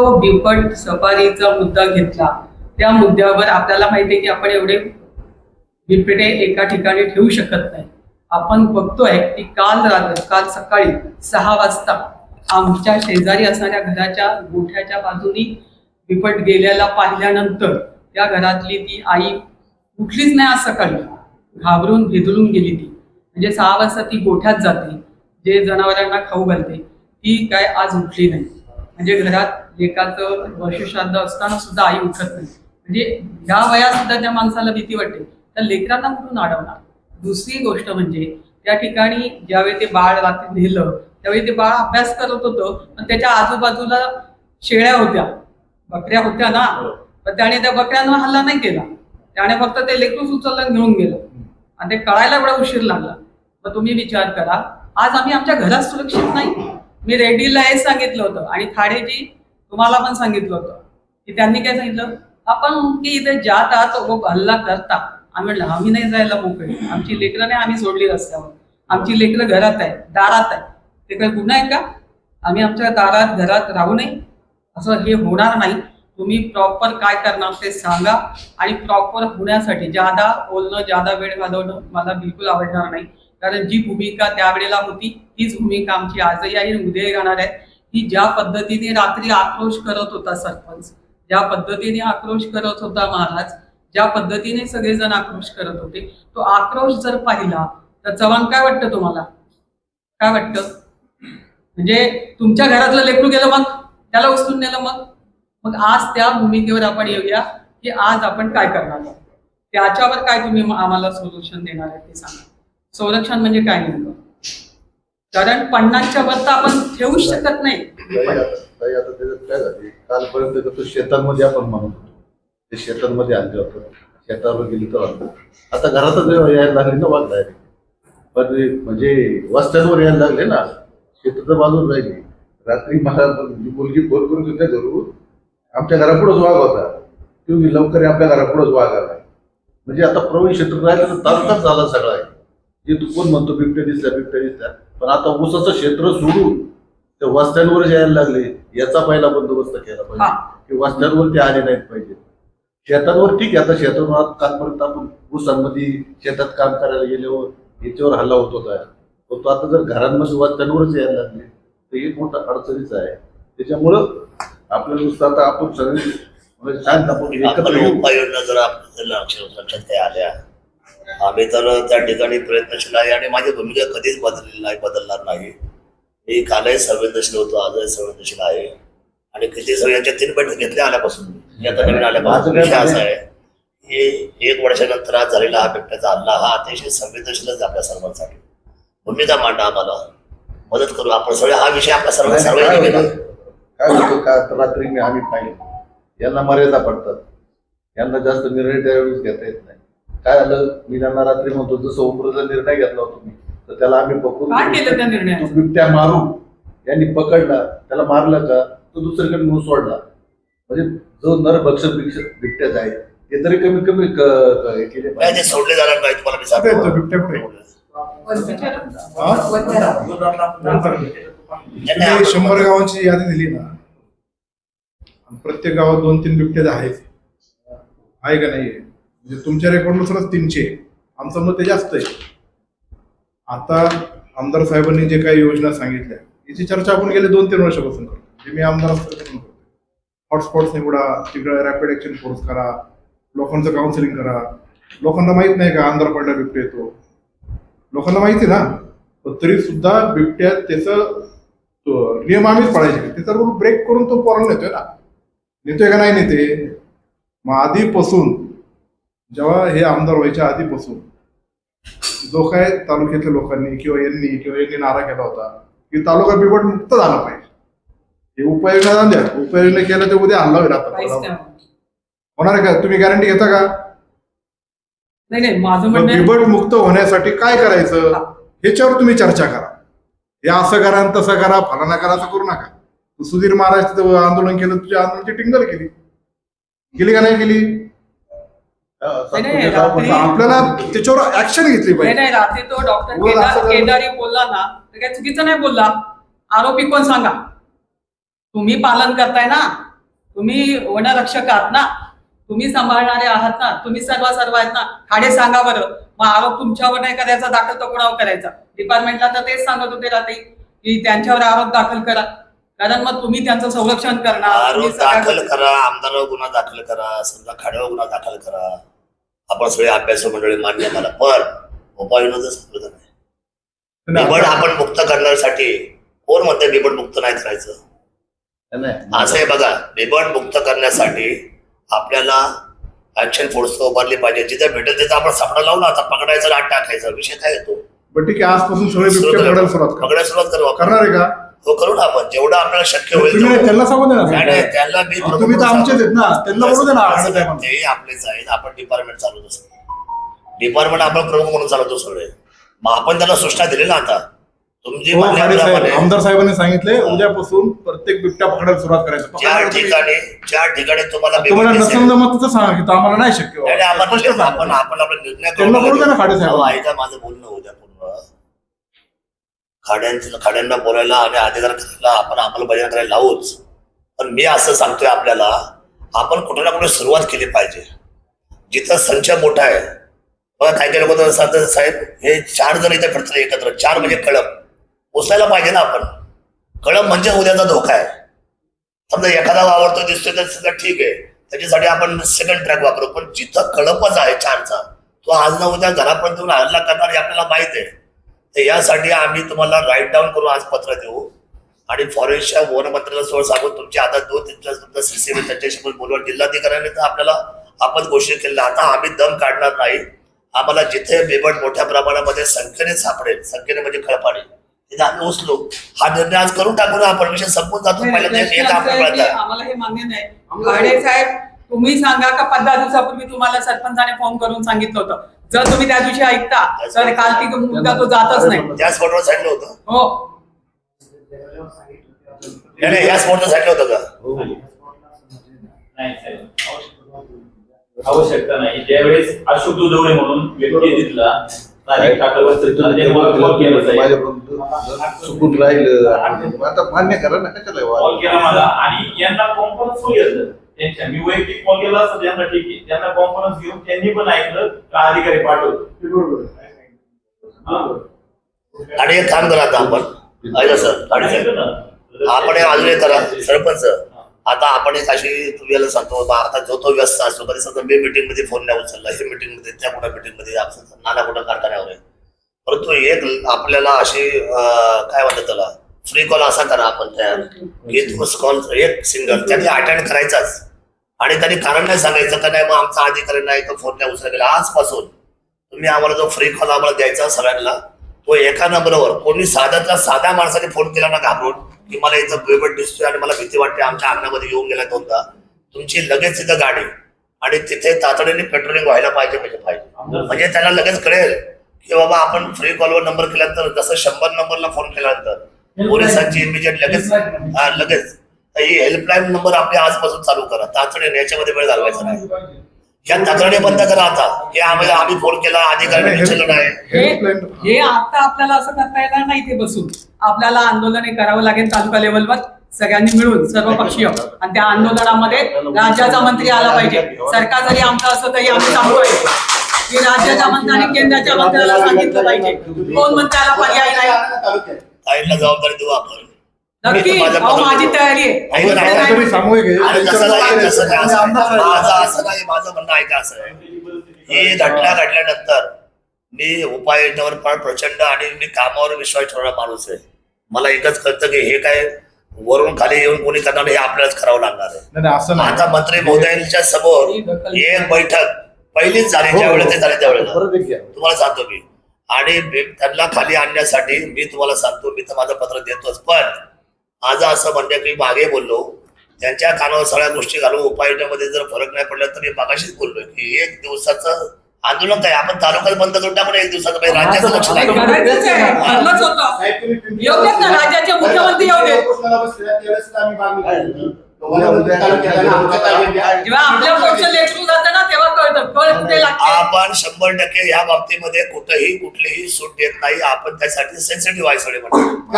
तो बिपट सफारीचा मुद्दा घेतला. त्या मुद्द्यावर आपल्याला माहिती आहे की आपण एवढे बिबटे एका ठिकाणी ठेवू शकत नाही. आपण बघतोय की काल रात्र काल सकाळी सहा वाजता आमच्या शेजारी असणाऱ्या घराच्या गोठ्याच्या बाजूनी बिपट गेलेला पाहिल्यानंतर त्या घरातली ती आई कुठलीच नाही आज सकाळी. घाबरून भेदळून गेली ती. म्हणजे सहा वाजता ती गोठ्यात जाते जे जनावरांना खाऊ घालते. ती काय आज उठली नाही. म्हणजे घरात एकाचं वर्षश्राद्ध असताना सुद्धा आई उठत नाही. म्हणजे ह्या वयात सुद्धा त्या माणसाला भीती वाटते. तर लेकरांना कुठून अडवणार दुसरी गोष्ट म्हणजे त्या ठिकाणी ज्यावेळी ते बाळ रात्री नेलं त्यावेळी ते बाळ अभ्यास करत होतं पण त्याच्या आजूबाजूला शेळ्या होत्या. बकऱ्या होत्या ना. तर त्याने त्या बकऱ्यांवर हल्ला नाही केला. त्याने फक्त ते लेकरूच उचललं घेऊन गेलं. आणि ते कळायला एवढा उशीर लागला. मग तुम्ही विचार करा आज आम्ही आमच्या घरात सुरक्षित नाही. मी रेड्डीला हे सांगितलं होतं आणि खाडेजी तुम्हाला पण सांगितलं होतं. की त्यांनी काय सांगितलं? आपण की इथे जात आहात हल्ला करता. आम्ही म्हणलं आम्ही नाही जायला मोकळे. आमची लेकरं नाही आम्ही सोडली रस्त्यावर. आमची लेकरं घरात आहे दारात आहे. ते काही गुन्हा आहे का? आम्ही आमच्या दारात घरात राहू नये. असं हे होणार नाही. तुम्ही प्रॉपर काय करणार ते सांगा. आणि प्रॉपर होण्यासाठी जादा बोलणं जादा वेळ घालवणं मला बिलकुल आवडणार नाही. कारण जी भूमिका त्यावेळेला होती तीच भूमिका आमची आजही आहे आणि उद्याही राहणार आहे. की ज्या पद्धतीने रात्री आक्रोश करत होता सरपंच ज्या पद्धतीने आक्रोश करत होता महाराज ज्या पद्धतीने सगळेजण आक्रोश करत होते तो आक्रोश जर पाहिला तर चव्हाण काय वाटतं तुम्हाला? काय वाटतं? म्हणजे तुमच्या घरातलं लेकरू गेलं मग? त्याला उचलून नेलं मग? मग आज त्या भूमिकेवर आपण येऊया की आज आपण काय करणार? आहोत त्याच्यावर काय तुम्ही आम्हाला सोल्युशन देणार आहे ते सांगा. संरक्षण म्हणजे काय नेमकं? कारण पन्नासच्या वर तर आपण ठेवूच शकत नाही. ताई आता ताई आता त्याच्यात काय झाले? कालपर्यंत तर तो शेतांमध्ये आपण म्हणत होतो. ते शेतांमध्ये आणलं होतं. शेतावर गेली तर आणलं आता घरातच यायला लागले ना वाघ डायरेक्ट पण म्हणजे वस्त्यांवर यायला लागले ना. शेतात बाजून राहिली. रात्री मला माझी मुलगी फोन करून तुझ्या घरून आमच्या घरापुढंच वाघ होता. ती म्हणली, लवकर आपल्या घरापुढंच वाघ आला. म्हणजे आता प्रवीण क्षेत्र राहिलं तर तालुकाच झाला सगळा. जे तू कोण म्हणतो बिबट्या दिसल्या बिबट्या दिसल्या पण आता ऊसाचं क्षेत्र सोडून ते वस्त्यांवर यायला लागले याचा पहिला बंदोबस्त केला. पाहिजे. की वस्त्यांवर ते आले नाहीत पाहिजे. शेतांवर ठीक आहे आता शेतावर आज कालपर्यंत आपण ऊसांमध्ये शेतात काम करायला गेल्यावर याच्यावर हल्ला होत होता पण तो आता जर घरांमध्ये वस्त्यांवरच यायला लागले तर हे मोठा अडचणीच आहे. त्याच्यामुळं आपल्याला नुसतं आता आपण सगळे म्हणजे शांत आपण एकत्र उपाययोजना जर आपल्या लक्ष लक्षात आल्या आम्ही तर त्या ठिकाणी प्रयत्नशील आहे आणि माझी भूमिका कधीच बदललेली नाही बदलणार नाही. मी कालही संवेदनशील होतो आजही संवेदनशील आहे. आणि किती सगळ्यांच्या तीन बैठक घेतल्या आल्यापासून आता नवीन आल्यापासून विषय असा आहे. की एक वर्षानंतर आज झालेला हा बिबट्याचा हल्ला हा अतिशय संवेदनशीलच आहे आपल्या सर्वांसाठी. भूमिका मांडा आम्हाला. मदत करू आपण सगळे. हा विषय आपल्या सर्व सर्वांनी घेतला काय होतं? का तर रात्री मी आम्ही पाहिलं? यांना मर्यादा पडतात. यांना जास्त निर्णय त्यावेळेस घेता येत नाही. काय झालं? मी त्यांना रात्री म्हणतो जसं उमरचा निर्णय घेतला होता मी तर त्याला आम्ही पकडून काय केलं त्या निर्णयात? बिबट्या मारू. यांनी पकडला. त्याला मारलं का? तो दुसरीकडे नेऊन सोडला. म्हणजे जो नर भक्षक बिबट्याचा आहे ते तरी कमी कमी क- क- हे केले नाही ते पाहिजे सोडले जाणार नाही तुम्हाला मी कुठे आहे तो सांगतो बिबट्या कुठे आहे? तुम्ही शंभर गावांची यादी दिली ना आणि प्रत्येक गावात दोन तीन बिबटे आहेत. आहे का नाही म्हणजे तुमच्या रेकॉर्डनुसारच तीनशे. आमचं मत ते जास्त आहे. आता आमदार साहेबांनी जे काही योजना सांगितल्या याची चर्चा आपण गेले दोन तीन वर्षापासून करतो. जे मी आमदार असताना करतो. हॉटस्पॉट्स निवडा तिकडे रॅपिड ॲक्शन फोर्स करा लोकांचं काउन्सिलिंग करा. लोकांना माहीत नाही का आमदार पडला बिबट्या येतो. लोकांना माहिती आहे ना? पण तरी सुद्धा बिबट्या त्याचं नियम आम्हीच पाळायचे त्याचा रूल ब्रेक करून तो पोरांना नेतोय ना. नेतोय का नाही नेते मग आधीपासून जेव्हा हे आमदार व्हायच्या आधीपासून जो काय तालुक्यातल्या लोकांनी किंवा यांनी किंवा यांनी नारा केला होता की तालुका बिबट मुक्त झाला पाहिजे. हे उपाययोजना द्या उपाययोजना केलं तर उद्या हल्ला होईल आता. होणार. का? तुम्ही गॅरंटी घेता का? नाही नाही माझं बिबट मुक्त होण्यासाठी काय करायचं? ह्याच्यावर तुम्ही चर्चा करा. हे असं करा आणि तसं करा फलाना करा असं करू नका. तू सुधीर महाराज आंदोलन केलं तुझ्या आंदोलनाची टिंगल केली. केली का नाही केली नाही, नाही, रात्री- आपल्याला त्याच्यावर ऍक्शन घेतली नाही पाहिजे. नाही रात्री तो डॉक्टर असं केदारी बोलला ना तर काय चुकीचं नाही बोलला? आरोपी कोण सांगा? तुम्ही पालन करताय ना? तुम्ही वनरक्षक आहात ना? तुम्ही सांभाळणारे आहात ना? तुम्ही सर्व सर्व आहेत ना? खाडे सांगा बरं. मग आरोप तुमच्यावर नाही करायचा दाखल तर कोणावर करायचा? डिपार्टमेंटला तर तेच सांगत होते रात्री की त्यांच्यावर आरोप दाखल करा. कारण मग तुम्ही त्यांचं संरक्षण करणार तुम्ही आरोप सगळ्या दाखल गोष्टी- करा आमदारावर गुन्हा दाखल करा समजा खाड्यावर गुन्हा दाखल करा. आपण सगळे अभ्यासू मंडळी मान्य मला. पण उपाययोजना सांगत नाही बिबट आपण मुक्त करण्यासाठी कोण म्हणते बिबट मुक्त नाही करायचं? नाही असं आहे बघा. बिबट मुक्त करण्यासाठी आपल्याला ऍक्शन फोर्स उभारली पाहिजे. जिथे भेटेल तिथे आपण सापडा लावू ना आता पकडायचा राट टाकायचा. विषय काय येतो बट ठीक आहे. आजपासून सगळे पकडायला सुरुवात करा. पकडायला सुरुवात करू. आपण करणार आहे का? हो करू ना आपण. जेवढं आपल्याला शक्य होईल तुम्ही. त्यांना सांगू दे नाही, नाही, ना त्यांना मी तुम्ही तर आमचेच आहेत ना. त्यांना बोलू आहे म्हणून. ते आपलेच आहेत. आपण डिपार्टमेंट चालवतो सगळं. डिपार्टमेंट आपण प्रमुख म्हणून चालवतो सगळे. मग आपण त्यांना सूचना दिली ना आता. तुमची हो, खाडे साहेब मान्यप्रमाणे आमदार साहेबांनी सांगितले उद्यापासून प्रत्येक बिबट्या पकडायला सुरुवात करायचं. ज्या पकडायला ठिकाणी ज्या ठिकाणी तुम्हाला तुम्हाला बिबट नसेल दिसेल, जमत तर सांगा की तो आम्हाला नाही शक्य. नाही. आपण स्पष्ट सांगा. आपण आपण आपला निर्णय त्यांना करू बोलू द्या ना खाडे साहेब. अहो, ऐका माझं बोलणं उद्या खाड्यांचं खाड्यांना बोलायला आणि अधिकार करायला आपण अंमलबजावणी करायला लावूच. पण मी असं सांगतोय आपल्याला आपण कुठे ना कुठे सुरुवात केली पाहिजे. जिथं संच मोठा आहे. बघा काही काही लोक सांगतात साहेब हे चार जण इथे फिरतात एकत्र चार म्हणजे कळप. उचलायला पाहिजे ना आपण. कळप म्हणजे उद्याचा धोका आहे. समजा एखादा वावरतो दिसतोय तर सगळं ठीक आहे. त्याच्यासाठी आपण सेकंड ट्रॅक वापरू. पण जिथं कळपच आहे चारचा तो आज ना उद्या घरापर्यंत हल्ला करणार हे आपल्याला माहीत आहे. तर यासाठी आम्ही तुम्हाला राईट डाऊन करून आज पत्र देऊ. आणि फॉरेस्टच्या वन मंत्र्याला सोड सांगून तुमची आता दोन तुमच्या तुमचा सीसीबी त्यांच्याशी पण बोलवा जिल्हाधिकाऱ्याने तर आपल्याला आपण घोषित केलेलं आता आम्ही दम काढणार नाही. आम्हाला जिथे बिबट मोठ्या प्रमाणामध्ये संख्येने सापडेल संख्येने म्हणजे खळपाडे. तिथे आम्ही उचलो. हा निर्णय आज करून टाकू ना. विषय संपून जातो. आम्हाला हे मान्य नाही. साहेब तुम्ही सांगा का पंधरा दिवसापूर्वी तुम्हाला सरपंचाने फोन करून सांगितलं होतं? जर तुम्ही त्या दिवशी ऐकता तर काल ती मुलगा तो जातच नाही. त्या स्पॉटवर सांगितलं होतं. हो. नाही, नाही या स्पॉटवर सांगितलं होतं का? हो. नाही साहेब. आवश्यकता नाही. ज्यावेळेस अशोक दुधवडे म्हणून व्यक्ती तिथला स्थानिक टाकलवस्तीतला त्यांनी मला कॉल केला साहेब. माझ्याकडून जर चुकून राहिलं. आता मान्य करा ना कशाला कॉल वाद? केला मला. आणि यांना कॉन्फरन्स घेतलं त्यांच्या मी वैयक्तिक कॉल केला असता त्यांना ठीक आहे. त्यांना कॉन्फरन्स घेऊन त्यांनी पण ऐकलं का अधिकारी पाठवतो हा. आणि एक काम करा आता आपण. ऐका सर. आपण करा सरपंच. आता आपण एक अशी तुम्हाला सांगतो बा, आता जो तो व्यस्त असतो कधी समजा मी मीटिंगमध्ये फोन नाही उचलला हे मीटिंगमध्ये त्या कुठं मीटिंगमध्ये नाना कुठं कारखान्यावर आहे. परंतु एक आपल्याला अशी काय म्हणतात त्याला फ्री कॉल असा करा आपण तयार कॉल एक सिंगल त्यांनी अटेंड करायचाच. आणि त्यांनी कारण नाही सांगायचं का नाही? मग आमचा अधिकारी नाही तो फोन नाही उचलला गेला. आजपासून तुम्ही आम्हाला जो फ्री कॉल आम्हाला द्यायचा सगळ्यांना तो एका नंबरवर कोणी साध्यातल्या साध्या माणसाने फोन केला ना घाबरून की मला इथं बिबट दिसतोय आणि मला भीती वाटते आमच्या अंगणामध्ये येऊन गेला दोनदा तुमची लगेच तिथं गाडी आणि तिथे तातडीने पेट्रोलिंग व्हायला पाहिजे म्हणजे पाहिजे. म्हणजे त्यांना लगेच कळेल की बाबा आपण फ्री कॉलवर नंबर केल्यानंतर जसं शंभर नंबरला फोन केल्यानंतर पोलिसांची इमिजिएट लगेच लगेच. हेल्पलाईन नंबर आपले आजपासून चालू करा. तातडीने याच्यामध्ये वेळ घालवायचा नाही. या तक्रारी बंद करा आता. हे आम्ही आम्ही फोन केला अधिकाऱ्यांनी विचारलं नाही. हे हे आता आपल्याला असं करता येणार नाही ते बसून. आपल्याला आंदोलने करावं लागेल तालुका लेवलवर सगळ्यांनी मिळून सर्व पक्षीय आणि त्या आंदोलनामध्ये राज्याचा मंत्री आला पाहिजे. सरकार जरी आमचं असं तरी आम्ही सांगतोय की राज्याच्या मंत्र्यांनी केंद्राच्या मंत्र्याला सांगितलं पाहिजे. कोण मंत्र्याला पर्याय नाही? जबाबदारी देऊ आपण. नक्की. अहो, पत्र माझी देतो. तयारी ऐका आहे ना, ऐका. काहीतरी सामूहिक आहे आणि त्यांच्यावर तसं नाही तसं नाही आणि असं आमदार नाही. साहेब- माझं असं नाही माझं म्हणणं ऐका असं आहे. ही घटना घडल्यानंतर मी उपाययोजनेवर फार प्रचंड आणि मी कामावर विश्वास ठेवणारा माणूस आहे. मला एकच कळतं की हे काय वरून खाली येऊन कोणी करणार हे आपल्यालाच करावं लागणार आहे. नाही, नाही, असं नाही. आता मंत्री महोदयांच्या समोर एक बैठक पहिलीच झाली ज्या वेळेला ते झाले त्यावेळेला. परत एक घ्या. तुम्हाला सांगतो मी. आणि त्यांना खाली आणण्यासाठी मी तुम्हाला सांगतो मी तर माझं पत्र देतोच पण माझं असं म्हणणं की मागे बोललो. त्यांच्या कानावर सगळ्या गोष्टी घालून उपाययोजनेमध्ये जर फरक नाही पडला तर मी मागाशीच बोललोय की एक दिवसाचं आंदोलन काय? आपण तालुक्यात बंद करून टाकू ना एक दिवसाचं? म्हणजे राज्याचं लक्ष नाही, राज्याचे मुख्यमंत्री जेव्हा आपल्या पुढचं लेकरू जातं ना तेव्हा कळतं. कळ कुठे लागते? आपण शंभर टक्के या बाबतीमध्ये कुठेही कुठलीही सूट देत नाही. आपण त्यासाठी सेन्सिटिव्ह आहे सगळे म्हणतो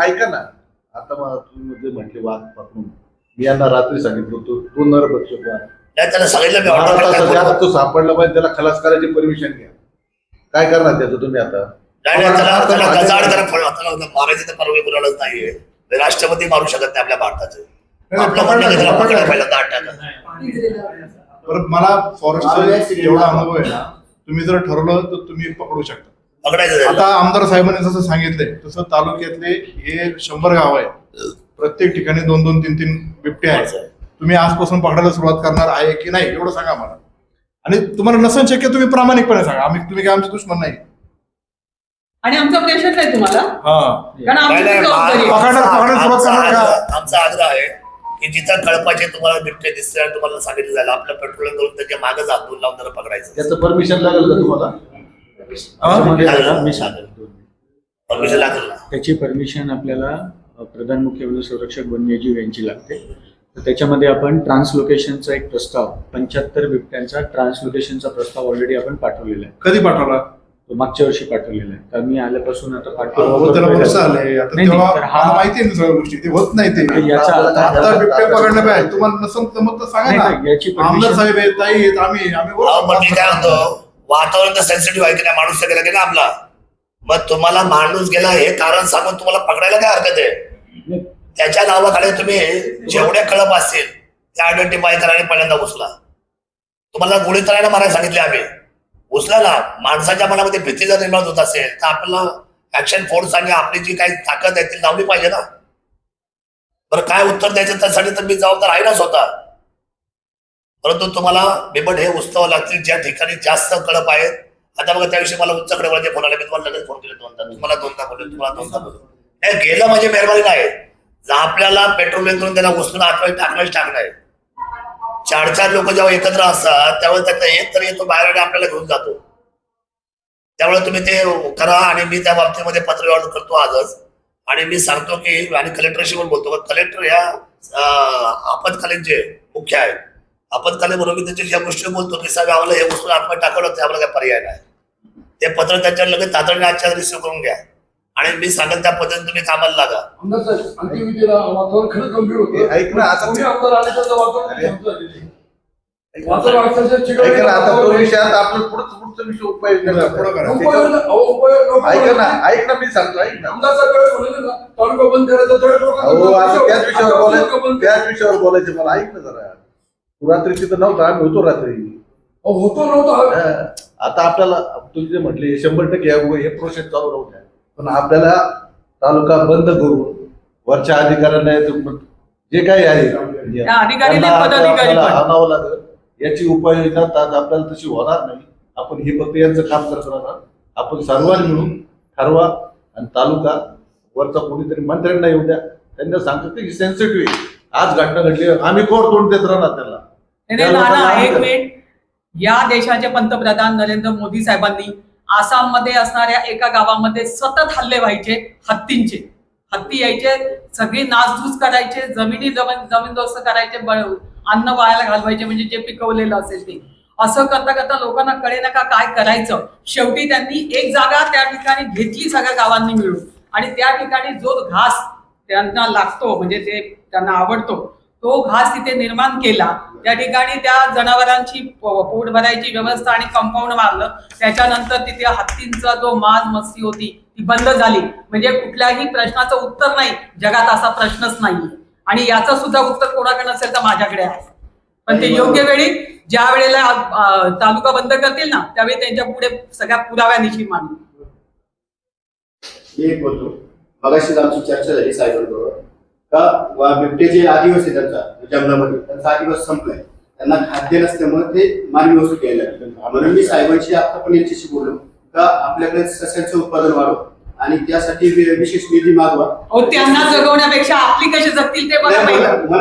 ऐका ना आता मला तुम्ही जे म्हटले वाद पकडून मी यांना रात्री सांगितलं होतो तो नर बक्षक नाही त्याला सांगितलं तो सापडला पाहिजे त्याला खलास करायची परमिशन घ्या. काय करणार त्याचं तुम्ही आता? मारायची परवानगी कुणालाच नाहीये. ते राष्ट्रपती मारू शकत नाही आपल्या भारताचे. आपलं म्हणणं त्याला पकडलं, पकडायला पकडलं. पहिल्यांदा अटॅक परत मला फॉरेस्ट. एवढा अनुभव आहे ना तुम्ही जर ठरवलं तर तुम्ही पकडू शकता. पकडायचं. आता आमदार साहेबांनी जसं सांगितलंय तसं तालुक्यातले हे शंभर गाव आहे प्रत्येक ठिकाणी दोन दोन तीन तीन बिबटे आहेत. तुम्ही आजपासून पकडायला सुरुवात करणार आहे की नाही एवढं सांगा मला. आणि तुम्हाला नसेल शक्य तुम्ही प्रामाणिकपणे सांगा. आम्ही तुम्ही काय आमचे दुश्मन नाही. आणि आमचा प्रेशर नाही तुम्हाला? हा. कारण नाही, आमची नाही, जबाबदारी आहे. सुरुवात आमचा करणार का? आग्रह- आमचा आग्रह आहे की जिथं कळपाचे तुम्हाला बिबटे दिसते आणि तुम्हाला सांगितलं जाईल आपलं पेट्रोल करून त्याच्यामागे जातून लावून त्याला पकडायचं. त्याचं परमिशन लागेल का तुम्हाला? हा? लागेल, मी लागेल. परमिशन लागेल ना? त्याची परमिशन आपल्याला अ, प्रधान मुख्य वन संरक्षक वन्यजीव यांची लागते. तर त्याच्यामध्ये आपण ट्रान्सलोकेशनचा एक प्रस्ताव पंच्याहत्तर बिबट्यांचा ट्रान्सलोकेशनचा प्रस्ताव ऑलरेडी आपण पाठवलेला आहे. कधी पाठवला? तो मागच्या वर्षी पाठवलेला आहे. तर मी आल्यापासून आता अहो, त्याला वर्ष पाठवला आले आता नाही, तेव्हा तर हा- मला माहिती आहे ना सगळ्या गोष्टी. ते होत नाही ते. याचा आता बिबट्या तुम्हाला नसेल तर मग तर सांगा नाही, ना. नाही, याची आमदार permission- साहेब आहेत ताई आहेत आम्ही आम्ही बोलू अहो, पण मी काय शकतो. म्हणतो वातावरण तर सेन्सिटिव्ह आहे की नाही? माणूस तर गेला की नाही आपला. मग तुम्हाला माणूस गेला हे कारण सांगून तुम्हाला पकडायला काय हरकत आहे? त्याच्या नावाखाली तुम्ही जेवढे कळप असतील ते आयडेंटिफाय करा आणि पहिल्यांदा उचला तुम्हाला गोळी करायला मारायला सांगितले आम्ही. उचला ना. माणसाच्या मनामध्ये भीती जर निर्माण होत असेल तर आपल्याला ऍक्शन फोर्स आणि आपली जी काही ताकद आहे ती लावली पाहिजे ना. बरं काय उत्तर द्यायचं त्यासाठी तर मी जबाबदार आहे ना स्वतः. परंतु तुम्हाला बिबट हे उत्सव लागतील ज्या ठिकाणी जास्त कळप आहेत आता बघा त्याविषयी मला उच्चकडे वळते फोन आले मी तुम्हाला लगेच फोन केले दोनदा. तुम्हाला दोनदा बोलले तुम्हाला दोनदा बोलले. हे गेलं म्हणजे मेहरबानी नाही. आपल्याला पेट्रोलिंग करून त्याला उचलून आतमध्ये टाकणंच टाकणार आहे चार चार लोक जेव्हा एकत्र असतात त्यावेळेस त्यातला एक तर येतो बाहेर आणि आपल्याला घेऊन जातो. त्यामुळे तुम्ही ते करा आणि मी त्या बाबतीमध्ये पत्र व्यवहार करतो आजच. आणि मी सांगतो की आणि कलेक्टरशी पण बोलतो कलेक्टर या आपत्कालीन जे मुख्य आहेत आपत्कालीन बरोबर त्याच्या ह्या गोष्टी बोलतो की साहेब आम्हाला हे उचलून आपण टाकलं त्यामुळे आम्हाला काय पर्याय नाही. ते पत्र त्याच्यावर लगेच तातडीने आजच्या रिसिव्ह करून घ्या. आणि मी सांगेल त्या पद्धतीने तुम्ही कामाला लागा. आमदार साहेब अंत्यविधीला वातावरण खरंच गंभीर होतं. ऐक ना आता कोणी आमदार आले त्याचं वातावरण अरे. शांत झालेलं. वातावरण अक्षरशः चिघळलेलं ऐका ना आता तो वातावरण आहे. पुढचं पुढचा विषय उपाय पुढं करा. उपयोग अहो, उपयोग नको ऐका ना बोलायला. ऐक ना मी सांगतो ऐक ना. आमदार साहेब वेळेस म्हणाले ना तालुका बंद करायचा तर लोकांना अहो आता बंद त्याच विषयावर आता बोलायचं बंद त्याच विषयावर बोलायचं मला. ऐक ना जरा. तू रात्री तिथं नव्हता आम्ही होतो रात्री. अहो, होतो नव्हता. हा. आता आपल्याला तुम्ही जे म्हटले शंभर टक्के हे- हे प्रोसेस चालू राहू द्या पण आपल्याला तालुका बंद करून वरच्या अधिकाऱ्यांना जे काही आहे अधिकारी पदाधिकारी पण. आणावं लागेल. याची उपाययोजना ता- आपल्याला तशी होणार नाही. आपण हे फक्त यांचं काम करत राहणार. आपण सर्वांनी मिळून ठरवा आणि तालुका वरचा कोणीतरी मंत्र्यांना येऊ द्या. त्यांना सांगतो की सेन्सिटिव्ह आहे. आज घटना घडली आम्ही कोण तोंड देत राहणार त्याला नाही, नाही, त्या नाना, लोकांना एक मिनिट. या देशाचे पंतप्रधान नरेंद्र मोदी साहेबांनी आसाममध्ये असणाऱ्या एका गावामध्ये सतत हल्ले व्हायचे हत्तींचे. हत्ती यायचे सगळी नासधूस करायचे जमिनी जमीन जमीनदोस्त करायचे अन्न वायाला घालवायचे म्हणजे जे पिकवलेलं असेल ते. असं करता करता लोकांना कळे का काय करायचं? शेवटी त्यांनी एक जागा त्या ठिकाणी घेतली सगळ्या गावांनी मिळून. आणि त्या ठिकाणी जो घास त्यांना लागतो म्हणजे ते त्यांना आवडतो तो घास तिथे निर्माण केला. त्या ठिकाणी त्या जनावरांची पोट भरायची व्यवस्था आणि कंपाऊंड मारलं. त्याच्यानंतर तिथे हत्तींचा जो माज मस्ती होती ती बंद झाली. म्हणजे कुठल्याही प्रश्नाचं उत्तर नाही. जगात असा प्रश्नच नाही आणि याचं सुद्धा उत्तर कोणाकडे नसेल तर माझ्याकडे आहे. पण ते योग्य वेळी ज्या वेळेला तालुका बंद करतील ना त्यावेळी त्यांच्या पुढे सगळ्या पुराव्यानिशी मांडू एक बोलतो. मगाशीच आमची चर्चा झाली साहेबांबरोबर का? वा बिबटे जे आदिवासी आहेत त्यांचा जंगलामध्ये. त्यांचा आदिवास संपलाय. त्यांना खाद्य नसल्यामुळे ते मानवी वस्तू घ्यायला. म्हणून मी साहेबांशी आता पण यांच्याशी बोललो का आपल्याकडे सस्यांचं उत्पादन वाढव आणि त्यासाठी विशेष निधी मागवा. त्यांना जगवण्यापेक्षा आपली कशी जगतील ते बघा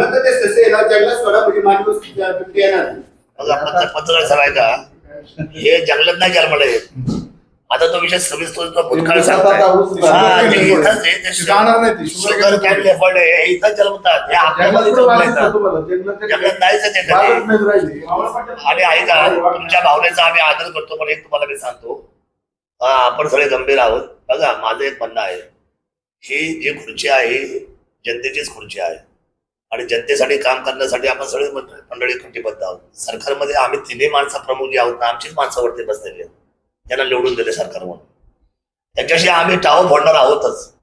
तर ते सस्य आहे ना जंगलात सोडा म्हणजे मानवी वस्तू बिबटे येणार पत्रकार सांगायचा हे जंगलात नाही जन्मले आता तो विषय सव्वीस तो भूतकाळ आणि ऐका तुमच्या भावनेचा आम्ही आदर करतो पण एक तुम्हाला मी सांगतो. आपण सगळे गंभीर आहोत. बघा माझं एक म्हणणं आहे. ही जी खुर्ची आहे जनतेचीच खुर्ची आहे. आणि जनतेसाठी काम करण्यासाठी आपण सगळे मंडळी कटिबद्ध आहोत. सरकारमध्ये आम्ही तिन्ही माणसं प्रमुख जी आहोत ना आमचीच माणसं वरती बसलेली आहेत. ज्यांना निवडून दिले सरकार म्हणून. त्यांच्याशी आम्ही टाव फोडणार आहोतच.